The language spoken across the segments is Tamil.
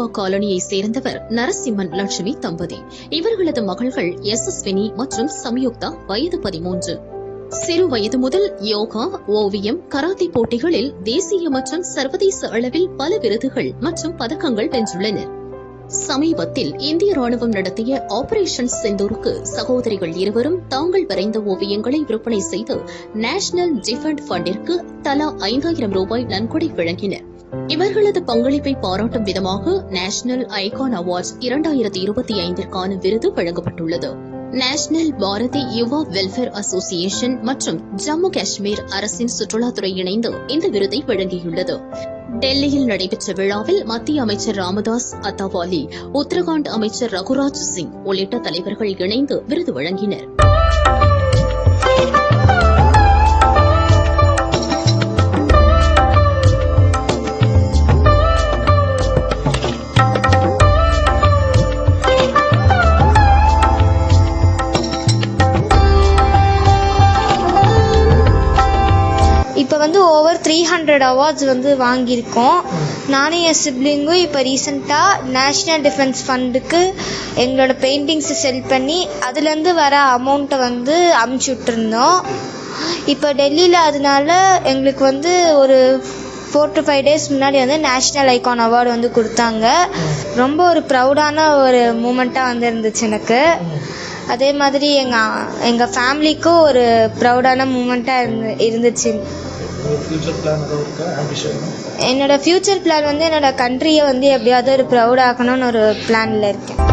சாய்பாபா காலனியை சேர்ந்தவர் நரசிம்மன் லட்சுமி தம்பதி. இவர்களது மகள்கள் யசஸ்வினி மற்றும் சம்யுக்தா வயது பதிமூன்று. சிறு வயது முதல் யோகா ஓவியம் கராத்தே போட்டிகளில் தேசிய மற்றும் சர்வதேச அளவில் பல விருதுகள் மற்றும் பதக்கங்கள் வென்றுள்ளனர் சமீபத்தில் இந்திய ராணுவம் நடத்திய ஆபரேஷன் செந்தூருக்கு சகோதரிகள் இருவரும் தாங்கள் வரைந்த ஓவியங்களை விற்பனை செய்து நேஷனல் டிஃபெண்ட் ஃபண்டிற்கு தலா ஐந்தாயிரம் ரூபாய் நன்கொடை வழங்கினர். இவர்களது பங்களிப்பை பாராட்டும் விதமாக நேஷனல் ஐகான் அவார்ட்ஸ் இரண்டாயிரத்தி இருபத்தி ஐந்திற்கான விருது வழங்கப்பட்டுள்ளது. National Bharati Yuva welfare association மற்றும் ஜம்மு காஷ்மீர் அரசின் சுற்றுலாத்துறை இணைந்து இந்த விருதை வழங்கியுள்ளது. டெல்லியில் நடைபெற்ற விழாவில் மத்திய அமைச்சர் ராமதாஸ் அத்தாவாலி உத்தரகாண்ட் அமைச்சர் ரகுராஜ் சிங் உள்ளிட்ட தலைவர்கள் இணைந்து விருது வழங்கினர். வந்து ஓவர் த்ரீ ஹண்ட்ரட் அவார்ட்ஸ் வந்து வாங்கியிருக்கோம். நானும் என் சிப்ளிங்கும் இப்போ ரீசெண்டாக நேஷ்னல் டிஃபென்ஸ் ஃபண்டுக்கு எங்களோட பெயிண்டிங்ஸை செல் பண்ணி அதுலேருந்து வர அமௌண்ட்டை வந்து அமுச்சு விட்டுருந்தோம். இப்போ டெல்லியில் அதனால எங்களுக்கு வந்து ஒரு ஃபோர் டு ஃபைவ் டேஸ் முன்னாடி வந்து நேஷ்னல் ஐகான் அவார்டு வந்து கொடுத்தாங்க. ரொம்ப ஒரு ப்ரௌடான ஒரு மூமெண்ட்டாக வந்து இருந்துச்சு எனக்கு. அதே மாதிரி எங்கள் எங்கள் ஃபேமிலிக்கும் ஒரு ப்ரௌடான மூமெண்ட்டாக இருந்து இருந்துச்சு. என்னோடய என்னோட ஃப்யூச்சர் பிளான் வந்து என்னோட கண்ட்ரியை வந்து எப்படியாவது ஒரு ப்ரௌட் ஆக்கணும்னு ஒரு பிளானில் இருக்கேன்.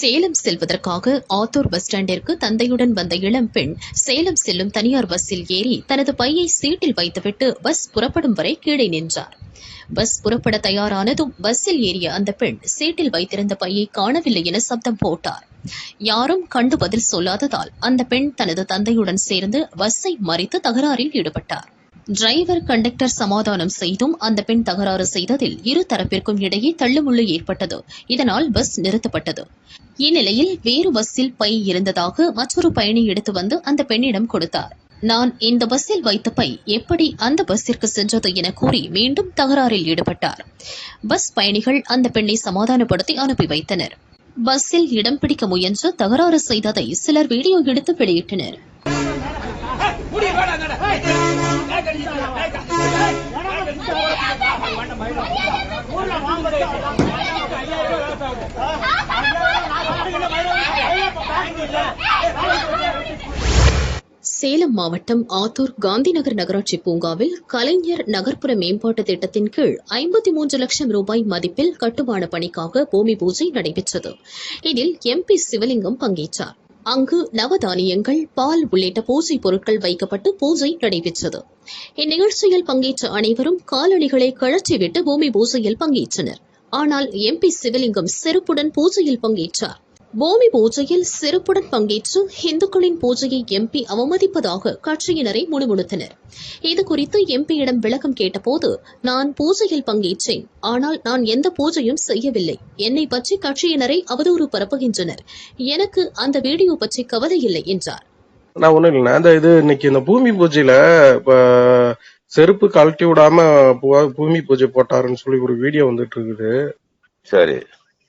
சேலம் செல்வதற்காக ஆத்தூர் பஸ் ஸ்டாண்டிற்கு தந்தையுடன் வந்த இளம் பெண் சேலம் செல்லும் தனியார் பஸ்ஸில் ஏறி தனது பையை சீட்டில் வைத்துவிட்டு பஸ் புறப்படும் வரை கீழே நின்றார். பஸ் புறப்பட தயாரானதும் பஸ்ஸில் ஏறிய அந்த பெண் சீட்டில் வைத்திருந்த பையை காணவில்லை என சப்தம் போட்டார். யாரும் கண்டு பதில் சொல்லாததால் அந்த பெண் தனது தந்தையுடன் சேர்ந்து பஸ்ஸை மறித்து தகராறில் ஈடுபட்டார். டிரைவர் கண்டக்டர் சமாதானம் செய்தும் அந்த பெண் தகராறு செய்ததில் இரு தரப்பிற்கும் இடையே தள்ளுமுள்ளு ஏற்பட்டது. இதனால் பஸ் நிறுத்தப்பட்டது. இந்நிலையில் வேறு பஸ்ஸில் பை இருந்ததாக மற்றொரு பயணி எடுத்து வந்து அந்த பெண்ணிடம் கொடுத்தார். நான் இந்த பஸ்ஸில் வைத்த பை எப்படி அந்த பஸ்ஸிற்கு சென்றது என கூறி மீண்டும் தகராறில் ஈடுபட்டார். பஸ் பயணிகள் அந்த பெண்ணை சமாதானப்படுத்தி அனுப்பி வைத்தனர். பஸ்ஸில் இடம் பிடிக்க முயன்று தகராறு செய்ததை சிலர் வீடியோ எடுத்து வெளியிட்டனர். சேலம் மாவட்டம் ஆத்தூர் காந்திநகர் நகராட்சி பூங்காவில் கலைஞர் நகர்ப்புற மேம்பாட்டு திட்டத்தின் கீழ் ஐம்பத்தி மூன்று லட்சம் ரூபாய் மதிப்பில் கட்டுமான பணிக்காக பூமி பூஜை நடைபெற்றது. இதில் எம்பி சிவலிங்கம் பங்கேற்றார். அங்கு நவதானியங்கள் பால் உள்ளிட்ட பூஜை பொருட்கள் வைக்கப்பட்டு பூஜை நடைபெற்றது. இந்நிகழ்ச்சியில் பங்கேற்ற அனைவரும் காலணிகளை கழற்றிவிட்டு பூமி பூஜையில் பங்கேற்றனர். ஆனால் எம்பி சிவலிங்கம் செருப்புடன் பூஜையில் பங்கேற்றார். பூமி பூஜையில் சிறப்புடன் பங்கேற்று இந்துக்களின் பூஜையை எம்பி அவமதிப்பதாக கட்சியினரை முணுமுணுத்தனர். இது குறித்து எம்பியிடம் விளக்கம் கேட்டபோது நான் பூஜையில் பங்கேற்றேன். ஆனால் நான் எந்த பூஜையும் செய்யவில்லை. என்னை பற்றி கட்சியினரை அவதூறு பரப்புகின்றனர். எனக்கு அந்த வீடியோ பற்றி கவலை இல்லை என்றார். நான் ஒண்ணும் இல்லைண்ணா அந்த இது இன்னைக்கு இந்த பூமி பூஜையில செருப்பு கழட்டி விடாம பூமி பூஜை போட்டாருன்னு சொல்லி ஒரு வீடியோ வந்துட்டு இருக்குது. சரி.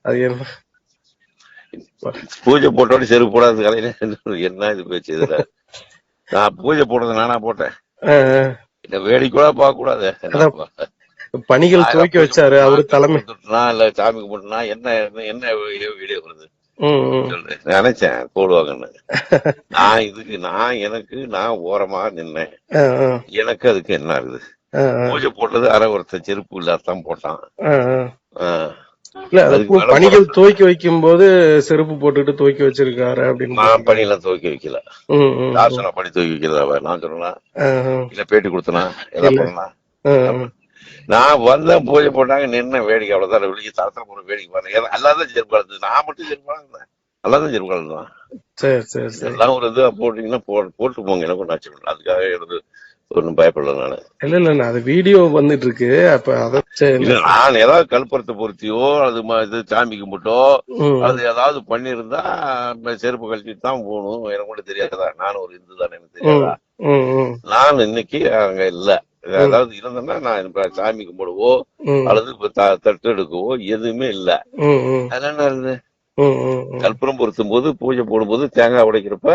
அது என்ன? பூஜை போட்டோட செருப்பு போடாத கலையில. என்ன இது பேச்சு இதுல நான் பூஜை போடுறது நானா போட்டேன். இந்த வேடிக்கூட பார்க்க கூடாது பணிகள் துவக்கி வச்சாரு அவரு தலைமை. இல்ல சாமி கும்பிட்டுனா என்ன என்ன- என்ன வீடியோ வீடியோ வருது. நினைச்சேன் போடுவாங்கன்னு. நான் இதுக்கு நான் எனக்கு நான் ஓரமா நின்னேன். எனக்கு அதுக்கு என்ன இருக்குது? ஆ, ஆ, பூஜை போட்டது அரை ஒருத்தன் செருப்பு இல்லாதான் போட்டான். இல்ல பணிகள் துவக்கி வைக்கும் போது செருப்பு போட்டுட்டு துவக்கி வச்சிருக்காரு அப்படின்னு நான் பணியெல்லாம் துவக்கி வைக்கல. சொன்னா பணி துவக்கி அவ? நான் சொன்னா இல்ல பேட்டி கொடுத்தனா? எல்லாம் பண்ணா ஆ, ஆ. நான் வந்தேன் பூஜை போட்டாங்க நின்ன வேடிக்கை அவ்வளவுதான். வெளியே தரத்துல போற வேடிக்கை பாருங்க. எல்லாரும் செருப்பு கலந்து நான் மட்டும் செருப்பு கலந்தேன் எல்லாரும் செருப்பு கலந்துதான் சரி சரி சரி. எல்லாம் ஒரு இது போட்டீங்கன்னா போட்டு போங்க. எனக்கு ஒன்றும் ஆச்சு அதுக்காக எனக்கு ஒன்றும் பயப்படல நானு. இல்ல இல்ல அது வீடியோ வந்துட்டு இருக்கு அப்ப அத நான் ஏதாவது கல்புரத்தை பொருத்தியோ அது இது சாமி கும்பிட்டோ அது ஏதாவது பண்ணியிருந்தா ம- செருப்பு கழட்டிட்டு தான் போகணும். எனக்கு கூட தெரியாதா? நானும் ஒரு இந்து தானே எனக்கு தெரியாதா? நான் இன்னைக்கு அங்க இல்ல. அதாவது இருந்தேன்னா நான் சாமி கும்பிடுவோ அல்லது தட்டு எடுக்கவோ எதுவுமே இல்ல. ம், கற்பூரம் பொருத்தும் போது பூஜை போடும்போது தேங்காய் உடைக்கிறப்ப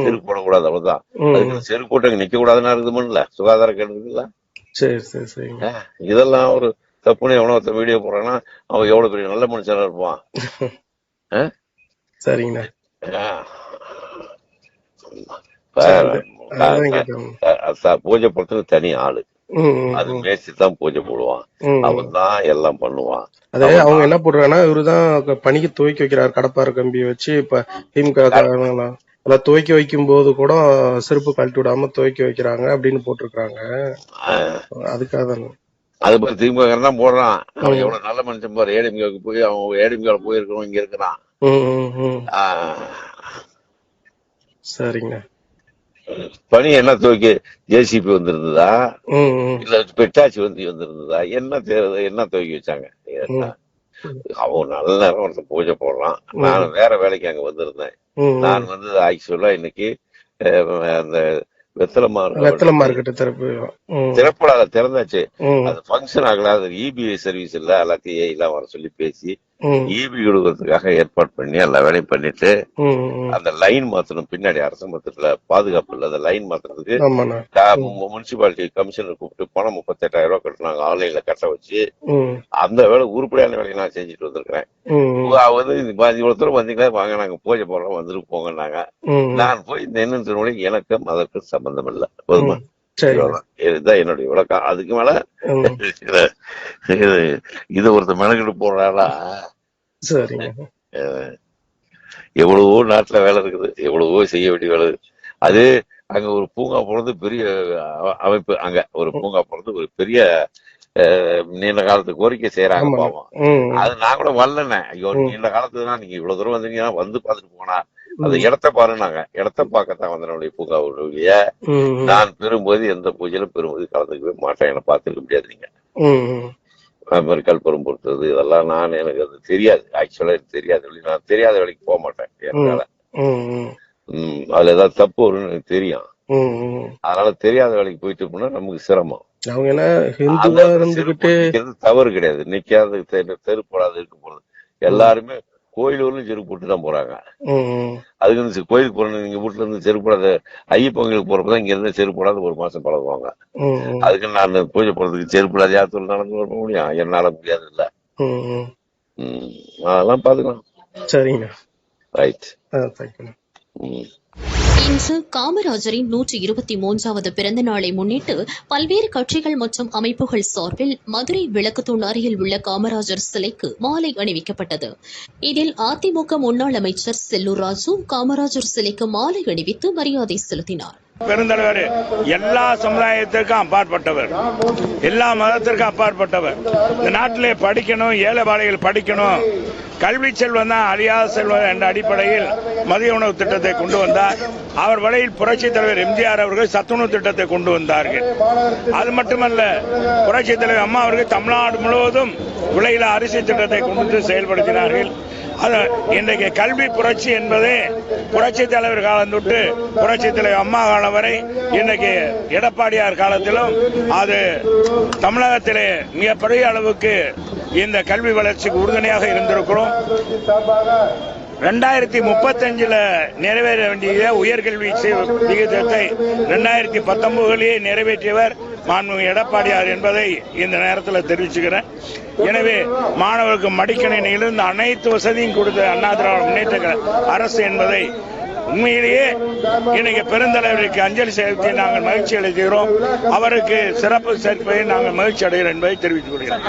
செருப்பு போடக்கூடாது அவ்வளவுதான். அதுக்கு செருப்பு போட்டு அங்க நிக்க கூடாதுன்னு இருக்குதுமில்ல சுகாதார கேடு இருக்குல்ல சரி சரி ஆ, இதெல்லாம் ஒரு தப்புன்னு எவனோ ஒருத்தன் வீடியோ போடுறான்னா அவன் எவ்வளவு பெரிய நல்ல மனுஷனா இருப்பான்? சரிங்கண்ணா. பூஜை போடுறதுக்கு தனி ஆளு. அது மேய்ச்சி தான் பூஜை போடுவான். அவன் தான் எல்லாம் பண்ணுவான். அது அவங்க என்ன போடுறாங்கன்னா இவருதான் க- பணிக்கு துவக்கி வைக்கிறார். கடப்பார கம்பியை வச்சு இப்ப திமுக அதான் துவக்கி வைக்கும் போது கூட செருப்பு கழட்டி விடாம துவக்கி வைக்கிறாங்க அப்படின்னு போட்டிருக்காங்க. அதுக்காக தான். அது பத்தி திமுக தான் போடுறான். அவன் எவ்வளவு நல்ல மனுஷன் பாரு. ஏடிமிகாவுக்கு போய் அவன் ஏடிமிகால போயிருக்கணும் இங்க இருக்கிறான். சரிங்க. பனி என்ன துவைக்க ஜேசிபி வந்திருந்ததா? இல்ல பெட்டாச்சி வந்து வந்திருந்ததா? என்ன என்ன துவக்கி வச்சாங்க? அவன் நல்ல நேரம் ஒருத்தன் பூஜை போடுறான் நான் வேற வேலைக்கு அங்க வந்திருந்தேன். நான் வந்து ஆக்சுவலா இன்னைக்கு அந்த வெத்தலை வெத்தலை மார்க் மார்க்கெட்டு திறப்பு ம், திறப்படாத திறந்தாச்சு. அது ஃபங்க்ஷன் ஆகல. அது இபிஐ சர்வீஸ் இல்ல. எல்லாத்தையும் எல்லாம் வர சொல்லி பேசி இபி கொடுக்கறதுக்காக ஏற்பாடு பண்ணி எல்லா வேலையும் பண்ணிட்டு. அந்த லைன் மாத்தணும். பின்னாடி அரசு மொத்தத்துல பாதுகாப்பு இல்ல அந்த லைன் மாத்துறதுக்கு முனிசிபாலிட்டி கமிஷனர் கூப்பிட்டு பணம் முப்பத்தெட்டாயிரம் ரூபாய் கட்டினாங்க ஆன்லைன்ல கட்ட வச்சு அந்த வேலை உருப்படியான வேலையை நான் செஞ்சுட்டு வந்திருக்கிறேன். வந்து இவ்வளவு தூரம் வந்தீங்களா? வாங்க நாங்க பூஜை போடுறோம் வந்துட்டு போங்கன்னாங்க. ம். நான் போய் நின்று எனக்கும் அதற்கு சம்பந்தம் இல்ல. போதுமா. இதுதான் என்னுடைய விளக்கம். அதுக்கு மேல இது இது- ஒருத்தர் மெனக்கிட்டு எவ்வளவோ நாட்டுல வேலை இருக்குது. எவ்வளவோ செய்ய வேண்டிய வேலை. அது அங்க ஒரு பூங்கா போறது பெரிய அமைப்பு. அங்க ஒரு பூங்கா போறது ஒரு பெரிய நீண்ட காலத்து கோரிக்கை செய்யறாங்க. பாவம். அது நான் கூட வரலண்ணே. ஐயோ நீண்ட காலத்துக்கு தான் நீங்க இவ்வளவு தூரம் வந்தீங்கன்னா வந்து பார்த்துட்டு போனா அந்த இடத்த பாருனாங்க இடத்த பார்க்கத்தான் வந்தனுடைய பூங்கா ஒழிய நான் பெறும்போது எந்த பூஜையிலும் பெறும்போது கலந்துக்கவே மாட்டேன். என்ன பார்த்துக்க முடியாது நீங்க. அது கல்புரம் பொறுத்தது இதெல்லாம் நான் எனக்கு அது தெரியாது. ஆக்சுவலா எனக்கு தெரியாது. நான் தெரியாத வேலைக்கு போக மாட்டேன். என்னால. அதுல ஏதாவது தப்பு வரும்னு எனக்கு தெரியும். அதனால தெரியாத வேலைக்கு போயிட்டு போனா நமக்கு சிரமம். அவங்க என்ன ஹிந்துவா இருந்துகிட்டு தவறு கிடையாது. நிக்காத தெரு- போடாத இருக்க போறது. எல்லாருமே கோயிலூர்லயும் செருப்பு போட்டு தான் போறாங்க. அதுக்கு வந்து கோயிலுக்கு போறது நீங்க வீட்டுல இருந்து செருப்பு போடாத ஐயப்பங்களுக்கு போறப்பதான் இங்க இருந்து செருப்பு போடாத ஒரு மாசம் பழகுவாங்க. அதுக்கு நான் பூஜை போறதுக்கு செருப்பு இல்லாத யாத்திரை நடந்து வர முடியும்? என்னால முடியாது இல்ல அதெல்லாம் பாத்துக்கலாம். சரிங்க. ரைட் ம் இன்று காமராஜரின் நூற்றி இருபத்தி மூன்றாவது பிறந்த நாளை முன்னிட்டு பல்வேறு கட்சிகள் மற்றும் அமைப்புகள் சார்பில் மதுரை விளக்குத்தூண் அருகில் உள்ள காமராஜர் சிலைக்கு மாலை அணிவிக்கப்பட்டது. இதில் அதிமுக முன்னாள் அமைச்சர் செல்லூர் ராஜு காமராஜர் சிலைக்கு மாலை அணிவித்து மரியாதை செலுத்தினார். பெருந்தலைவர் எல்லா சமுதாயத்திற்கும் அப்பாற்பட்டவர். எல்லா மதத்திற்கும் அப்பாற்பட்டவர். இந்த நாட்டிலே படிக்கணும் ஏழை பாடைகள் படிக்கணும். கல்வி செல்வம் தான் அழியாத செல்வம் என்ற அடிப்படையில் மதிய உணவு திட்டத்தை கொண்டு வந்தார். அவர் வழியில் புரட்சித் தலைவர் எம்ஜிஆர் அவர்கள் சத்துணவு திட்டத்தை கொண்டு வந்தார்கள். அது மட்டுமல்ல புரட்சித் தலைவர் அம்மா அவர்கள் தமிழ்நாடு முழுவதும் விலையில அரிசி திட்டத்தை கொண்டு செயல்படுத்தினார்கள். அது இன்றைக்கு கல்வி புரட்சி என்பது புரட்சி தலைவர் காலம் தொட்டு புரட்சி தலைவர் அம்மா காலம் வரை இன்றைக்கு எடப்பாடியார் காலத்திலும் அது தமிழகத்திலே மிகப்பெரிய அளவுக்கு இந்த கல்வி வளர்ச்சிக்கு உறுதுணையாக இருந்திருக்கிறோம். ரெண்டாயிரத்தி முப்பத்தஞ்சில் நிறைவேற வேண்டிய உயர்கல்வி விகிதத்தை ரெண்டாயிரத்தி பத்தொன்பதுலேயே நிறைவேற்றியவர் மாண்புமிகு எடப்பாடியார் என்பதை இந்த நேரத்தில் தெரிவிச்சுக்கிறேன். எனவே மாணவருக்கு மடிக்கணினியிலிருந்து அனைத்து வசதியும் கொடுத்த அண்ணா திராவிட முன்னேற்ற அரசு என்பதை உண்மையிலேயே இன்னைக்கு பெருந்தலைவருக்கு அஞ்சலி செலுத்தி நாங்கள் மகிழ்ச்சி அளிக்கிறோம். அவருக்கு சிறப்பு சேர்ப்பதை நாங்கள் மகிழ்ச்சி அடைகிறோம் என்பதை தெரிவித்துக் கொள்கிறோம்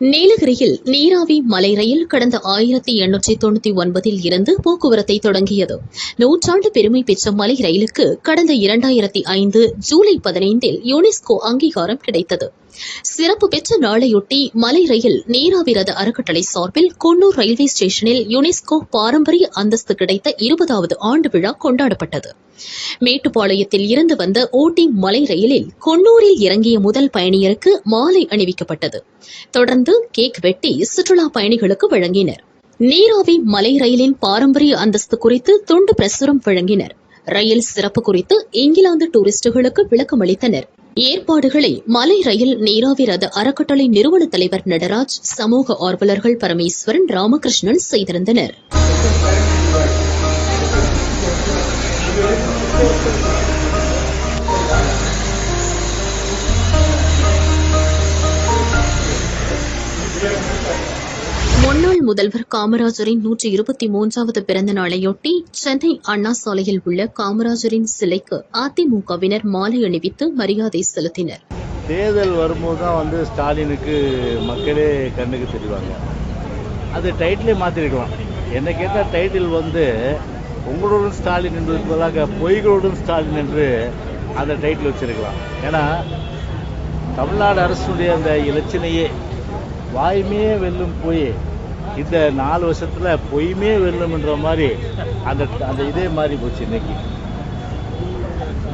நீலகிரியில் நீராவி மலை ரயில் கடந்த ஆயிரத்தி எண்ணூற்றி தொண்ணூத்தி ஒன்பதில் இருந்து போக்குவரத்தை தொடங்கியது. நூற்றாண்டு பெருமை பெற்ற மலை ரயிலுக்கு கடந்த இரண்டாயிரத்தி ஐந்து ஜூலை பதினைந்தில் யுனெஸ்கோ அங்கீகாரம் கிடைத்தது. சிறப்பு பெற்ற நாளையொட்டி மலை ரயில் நீராவி ரத அறக்கட்டளை சார்பில் குன்னூர் ரயில்வே ஸ்டேஷனில் யுனெஸ்கோ பாரம்பரிய அந்தஸ்து கிடைத்த இருபதாவது ஆண்டு விழா கொண்டாடப்பட்டது. மேட்டுப்பாளையத்தில் இருந்து வந்த ஊட்டி மலை ரயிலில் கொன்னூரில் இறங்கிய முதல் பயணியருக்கு மாலை அணிவிக்கப்பட்டது. தொடர்ந்து கேக் வெட்டி சுற்றுலா பயணிகளுக்கு வழங்கினர். நீராவி மலை ரயிலின் பாரம்பரிய அந்தஸ்து குறித்து துண்டு பிரசுரம் வழங்கினர். ரயில் சிறப்பு குறித்து இங்கிலாந்து டூரிஸ்டுகளுக்கு விளக்கம் அளித்தனர். ஏற்பாடுகளை மலை ரயில் நீராவி ரத அறக்கட்டளை நிறுவன தலைவர் நடராஜ் சமூக ஆர்வலர்கள் பரமேஸ்வரன் ராமகிருஷ்ணன் செய்திருந்தனர். முன்னாள் முதல்வர் காமராஜரின் நூற்றி இருபத்தி மூன்றாவது பிறந்த நாளையொட்டி சென்னை அண்ணா சாலையில் உள்ள காமராஜரின் சிலைக்கு அதிமுகவினர் மாலை அணிவித்து மரியாதை செலுத்தினர். தேர்தல் வரும்போது தான் வந்து ஸ்டாலினுக்கு மக்களே கண்ணுக்கு தெரிவாங்க. அது டைட்டிலே மாற்றிருக்கலாம் என்ன கேட்டால் டைட்டில் வந்து உங்களுடன் ஸ்டாலின் என்பதற்கு பதிலாக பொய்களுடன் ஸ்டாலின் என்று அந்த டைட்டில் வச்சிருக்கலாம். ஏன்னா தமிழ்நாடு அரசுடைய அந்த இலச்சினையே வாய்மே வெல்லும் பொய் இந்த நாலு வருஷத்தில் பொய்மே வெல்லும்ன்ற மாதிரி அந்த அந்த இதே மாதிரி போச்சு இன்னைக்கு.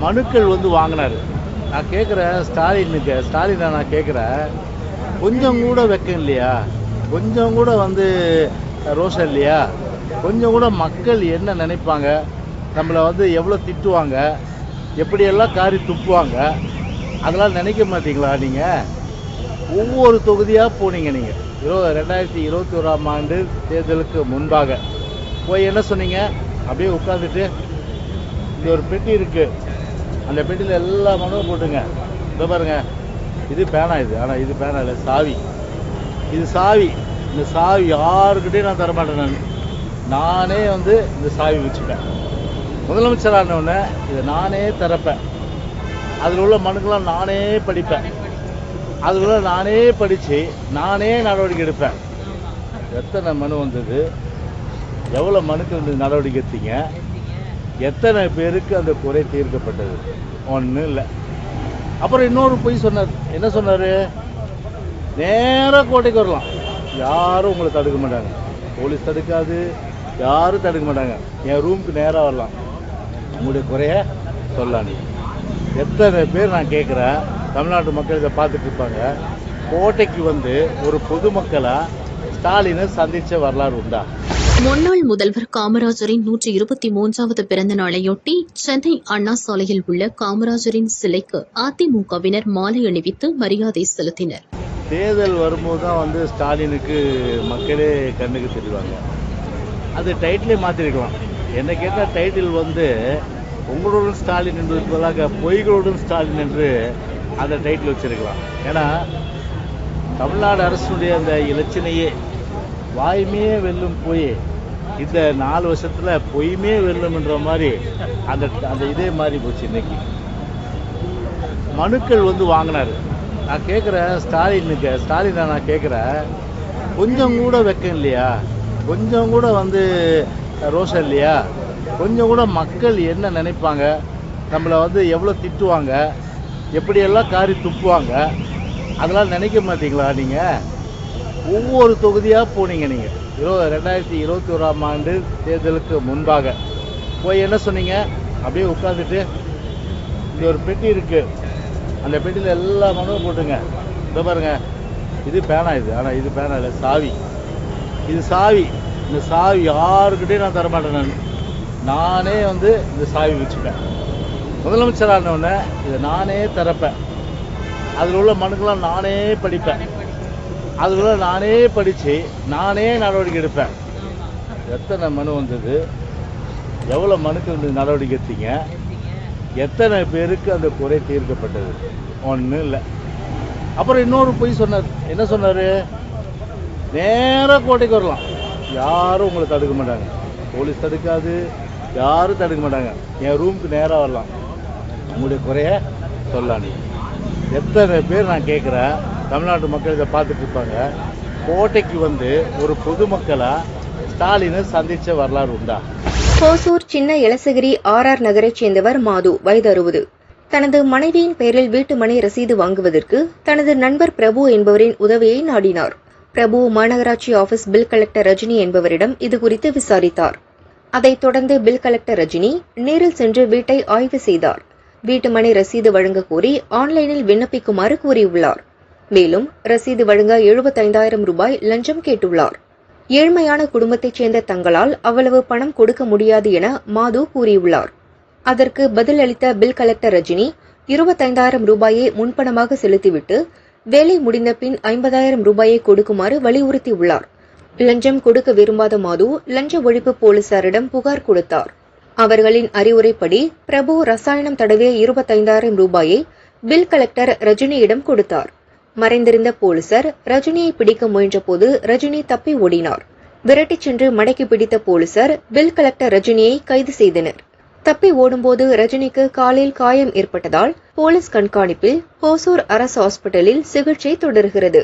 மனுக்கள் வந்து வாங்கினார். நான் கேட்குறேன் ஸ்டாலினுக்கு ஸ்டாலினை நான் கேட்குறேன் கொஞ்சம் கூட வெக்கம் இல்லையா? கொஞ்சம் கூட வந்து ரோஷம் இல்லையா? கொஞ்சம் கூட மக்கள் என்ன நினைப்பாங்க? நம்மளை வந்து எவ்வளோ திட்டுவாங்க? எப்படியெல்லாம் காரி துப்புவாங்க? அதெல்லாம் நினைக்க மாட்டீங்களா நீங்கள் ஒவ்வொரு தொகுதியாக போனீங்க நீங்கள் இருபது ரெண்டாயிரத்தி இருபத்தி ஓராம் ஆண்டு தேர்தலுக்கு முன்பாக. போய் என்ன சொன்னீங்க? அப்படியே உட்காந்துட்டு இந்த ஒரு பெட்டி இருக்குது அந்த பெட்டியில் எல்லா மனுவும் போட்டுங்க. இதோ பாருங்க. இது பேனா இது. ஆனால் இது பேனா இல்லை சாவி. இது சாவி. இந்த சாவி யாருக்கிட்டேயும் நான் தரமாட்டேன் நான். நானே வந்து இந்த சாவி வச்சுப்பேன். முதலமைச்சரான உடனே இதை நானே திறப்பேன். அதில் உள்ள மனுக்கெல்லாம் நானே படிப்பேன். அதுக்குள்ள நானே படித்து நானே நடவடிக்கை எடுப்பேன். எத்தனை மனு வந்தது? எவ்வளோ மனுக்கு வந்து நடவடிக்கை எடுத்தீங்க? எத்தனை பேருக்கு அந்த குறை தீர்க்கப்பட்டது? ஒன்றும் இல்லை. அப்புறம் இன்னொரு பொய் சொன்னார். என்ன சொன்னார்? நேராக கோட்டைக்கு வரலாம். யாரும் உங்களை தடுக்க மாட்டாங்க. போலீஸ் தடுக்காது. யாரும் தடுக்க மாட்டாங்க. என் ரூமுக்கு நேராக வரலாம். உங்களுடைய குறைய சொல்லலாம் நீ. எத்தனை பேர் நான் கேட்குறேன் தமிழ்நாட்டு மக்கள் இதை பார்த்துட்டு இருப்பாங்க. கோட்டைக்கு வந்து ஒரு பொதுமக்களா ஸ்டாலினை சந்திச்ச வரலாறு உண்டா? முன்னாள் முதல்வர் காமராஜரின் நூற்றி இருபத்தி மூன்றாவது பிறந்த நாளையொட்டி சென்னை அண்ணா சாலையில் உள்ள காமராஜரின் சிலைக்கு அதிமுகவினர் மாலை அணிவித்து மரியாதை செலுத்தினர். தேர்தல் வரும்போது தான் வந்து ஸ்டாலினுக்கு மக்களே கண்ணுக்கு தெரிவாங்க. அது டைட்டிலே மாற்றிருக்கலாம் என்னை கேட்டால் டைட்டில் வந்து உங்களுடன் ஸ்டாலின் என்பதற்கு பதிலாக பொய்களுடன் ஸ்டாலின் என்று அந்த டைட்டில் வச்சிருக்கலாம். ஏன்னா தமிழ்நாடு அரசுடைய அந்த இலச்சினையே வாய்மையே வெல்லும் பொய் இந்த நாலு வருஷத்தில் பொய்மே வெல்லும்ன்ற மாதிரி அந்த அந்த இதே மாதிரி போச்சு இன்னைக்கு. மனுக்கள் வந்து வாங்கினார். நான் கேட்குறேன் ஸ்டாலினுக்கு ஸ்டாலினை நான் கேட்குறேன் கொஞ்சம் கூட வெக்கம் இல்லையா? கொஞ்சம் கூட வந்து ரோஷம் இல்லையா? கொஞ்சம் கூட மக்கள் என்ன நினைப்பாங்க? நம்மளை வந்து எவ்வளோ திட்டுவாங்க? எப்படியெல்லாம் காரி துப்புவாங்க? அதெல்லாம் நினைக்க மாட்டீங்களா நீங்கள் ஒவ்வொரு தொகுதியாக போனீங்க நீங்கள் இரு ரெண்டாயிரத்தி இருபத்தி ஓராம் ஆண்டு தேர்தலுக்கு முன்பாக. போய் என்ன சொன்னீங்க? அப்படியே உட்காந்துட்டு இங்கே ஒரு பெட்டி இருக்குது அந்த பெட்டியில் எல்லா மனுவும் போட்டுங்க இந்த பாருங்க. இது பேனா இது. ஆனால் இது பேனா இல்லை சாவி. இது சாவி. இந்த சாவி யாருக்கிட்டையும் நான் தரமாட்டேன் நான். நானே வந்து இந்த சாவி வச்சுப்பேன். முதலமைச்சர் ஆனவுடனே இதை நானே திறப்பேன் அதில் உள்ள மனுக்கெல்லாம் நானே படிப்பேன். அதில் உள்ள நானே படித்து நானே நடவடிக்கை எடுப்பேன். எத்தனை மனு வந்தது? எவ்வளோ மனுக்கு வந்து நடவடிக்கை எடுத்தீங்க? எத்தனை பேருக்கு அந்த குறை தீர்க்கப்பட்டது? ஒன்றும் இல்லை. அப்புறம் இன்னொரு பொய் சொன்னார். என்ன சொன்னார்? நேராக கோட்டைக்கு வரலாம். யாரும் உங்களை தடுக்க மாட்டாங்க. போலீஸ் தடுக்காது. யாரும் தடுக்க மாட்டாங்க. என் ரூமுக்கு நேராக வரலாம். உங்களுடைய குறைய சொல்லலாம் நீ எத்தனை பேர் நான் கேட்குறேன் தமிழ்நாட்டு மக்கள் இதை பார்த்துட்டு இருப்பாங்க. கோட்டைக்கு வந்து ஒரு பொதுமக்களாக ஸ்டாலினை சந்தித்த வரலாறு உண்டா? கோசூர் சின்ன இளசகிரி ஆர் ஆர் நகரைச் சேர்ந்தவர் மாது வயது அறுபது. தனது மனைவியின் பெயரில் வீட்டு மனை ரசீது வாங்குவதற்கு தனது நண்பர் பிரபு என்பவரின் உதவியை நாடினார். பிரபு மாநகராட்சி ஆபீஸ் பில் கலெக்டர் ரஜினி என்பவரிடம் இதுகுறித்து விசாரித்தார். அதைத் தொடர்ந்து பில் கலெக்டர் ரஜினி நேரில் சென்று வீட்டை ஆய்வு செய்தார். வீட்டு மனை ரசீது வழங்க கோரி ஆன்லைனில் விண்ணப்பிக்குமாறு கூறியுள்ளார். மேலும் ரசீது வழங்க எழுபத்தைந்தாயிரம் ரூபாய் லஞ்சம் கேட்டுள்ளார். ஏழ்மையான குடும்பத்தைச் சேர்ந்த தங்களால் அவ்வளவு பணம் கொடுக்க முடியாது என மாது கூறியுள்ளார். அதற்கு பதிலளித்த பில் கலெக்டர் ரஜினி இருபத்தைந்தாயிரம் ரூபாயை முன்பணமாக செலுத்திவிட்டு வேலை முடிந்த பின் ஐம்பதாயிரம் ரூபாயை கொடுக்குமாறு வலியுறுத்தியுள்ளார். லஞ்சம் கொடுக்க விரும்பாத மாது லஞ்ச ஒழிப்பு போலீசாரிடம் புகார் கொடுத்தார். அவர்களின் அறிவுரைப்படி பிரபு ரசாயனம் தடவிய இருபத்தைந்தாயிரம் ரூபாயை பில் கலெக்டர் ரஜினியிடம் கொடுத்தார். மறைந்திருந்த போலீசார் ரஜினியை பிடிக்க முயன்றபோது ரஜினி தப்பி ஓடினார். விரட்டிச் சென்று மடக்கி பிடித்த போலீசார் பில் கலெக்டர் ரஜினியை கைது செய்தனர். தப்பி ஓடும்போது ரஜினிக்கு காலில் காயம் ஏற்பட்டதால் போலீஸ் கண்காணிப்பில் ஹோசூர் அரசு ஹாஸ்பிட்டலில் சிகிச்சை தொடர்கிறது.